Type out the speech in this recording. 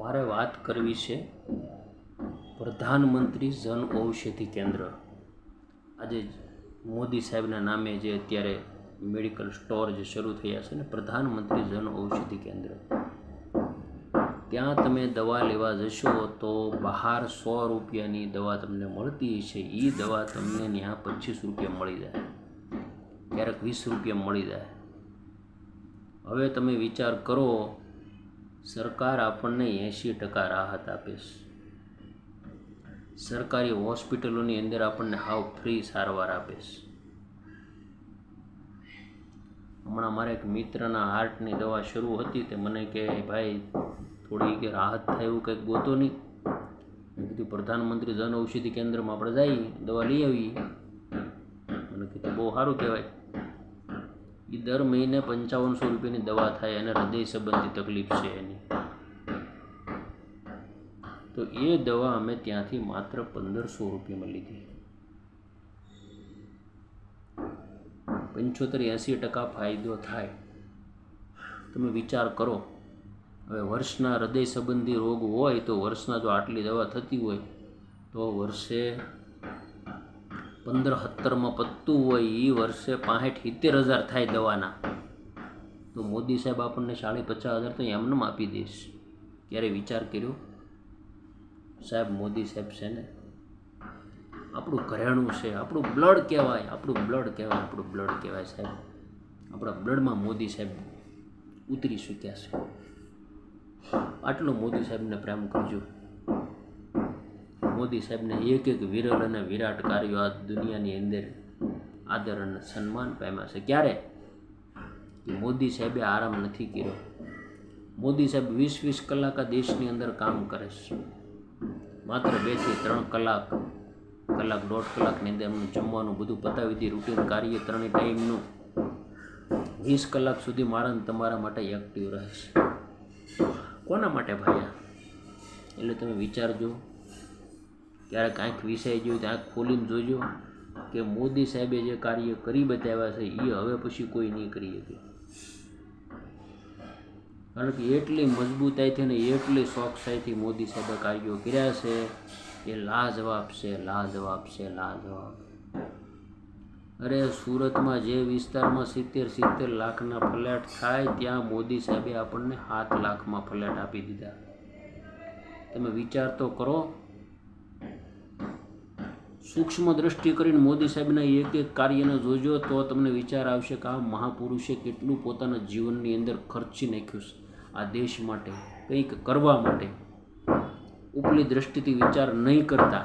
મારે વાત કરવી છે પ્રધાનમંત્રી જન ઔષધિ કેન્દ્ર. આજે મોદી સાહેબના નામે જે અત્યારે મેડિકલ સ્ટોર જે શરૂ થયા છે ને, પ્રધાનમંત્રી જન ઔષધિ કેન્દ્ર. ત્યાં તમે દવા લેવા જશો તો બહાર સો રૂપિયાની દવા તમને મળતી છે એ દવા તમને ત્યાં પચીસ રૂપિયા મળી જાય. ક્યારેક વીસ રૂપિયા મળી જાય. હવે તમે વિચાર કરો સરકાર આપણને એંશી ટકા રાહત આપે છે. સરકારી હોસ્પિટલોની અંદર આપણને હાવ ફ્રી સારવાર આપે છે. હમણાં મારા એક મિત્રના હાર્ટની દવા શરૂ હતી તે મને કે ભાઈ, થોડી કે રાહત થાય એવું કંઈક ગોતો નહીં. મેં કીધું, પ્રધાનમંત્રી જન ઔષધિ કેન્દ્રમાં આપણે જઈએ દવા લઈ આવીએ. મને કીધું, બહુ સારું કહેવાય. એ દર મહિને પંચાવનસો રૂપિયાની દવા થાય અને હૃદય સંબંધી તકલીફ છે એની. તો એ દવા અમે ત્યાંથી માત્ર પંદરસો રૂપિયામાં લીધી. પંચોતેર એંસી ટકા ફાયદો થાય. તમે વિચાર કરો, હવે વર્ષના હૃદય સંબંધી રોગ હોય તો વર્ષના જો આટલી દવા થતી હોય, તો વર્ષે પંદર સત્તરમાં પત્તું હોય એ વર્ષે પાંઠ સિત્તેર હજાર થાય દવાના. તો મોદી સાહેબ આપણને સાડી પચાસ હજાર તો એમને આપી દઈશ. ક્યારે વિચાર કર્યો? સાહેબ, મોદી સાહેબ છે ને, આપણું ઘરેણું છે, આપણું બ્લડ કહેવાય, આપણું બ્લડ કહેવાય, આપણું બ્લડ કહેવાય સાહેબ. આપણા બ્લડમાં મોદી સાહેબ ઉતરી ચૂક્યા છે. આટલો મોદી સાહેબને પ્રેમ કરજો. મોદી સાહેબને એક એક વિરલ અને વિરાટ કાર્યો આ દુનિયાની અંદર આદર અને સન્માન પામ્યા છે. ક્યારે? મોદી સાહેબે આરામ નથી કર્યો. મોદી સાહેબ વીસ વીસ કલાક આ દેશની અંદર કામ કરે છે. માત્ર બેથી ત્રણ કલાક કલાક, દોઢ કલાકની અંદર એમનું જમવાનું બધું પતાવી દીધું રૂટીન કાર્ય ત્રણેય ટાઈમનું વીસ કલાક સુધી મારા તમારા માટે એક્ટિવ રહે છે. કોના માટે ભાઈ એટલે તમે વિચારજો. ક્યારેક આંખ વિસાઈ ગયું તો આંખ ખોલીને જોજો કે મોદી સાહેબે જે કાર્ય કરી બતાવ્યા છે એ હવે પછી કોઈ નહીં કરી શકે. કારણ કે એટલી મજબૂતાઈથી ને એટલી શોખસાઈથી મોદી સાહેબે કાર્યો કર્યા છે કે લાજવાબ છે લાજવાબ છે, લાજવાબ. અરે સુરતમાં જે વિસ્તારમાં સિત્તેર સિત્તેર લાખના ફ્લેટ થાય, ત્યાં મોદી સાહેબે આપણને સાત લાખમાં ફ્લેટ આપી દીધા. તમે વિચાર તો કરો સૂક્ષ્મ દ્રષ્ટિ કરીને મોદી સાહેબના એક એક કાર્યને જોજો તો તમને વિચાર આવશે કે આ મહાપુરુષે કેટલું પોતાના જીવનની અંદર ખર્ચી નાખ્યું છે. આ દેશ માટે કંઈક કરવા માટે ઉપલી દ્રષ્ટિથી વિચાર નહીં કરતા.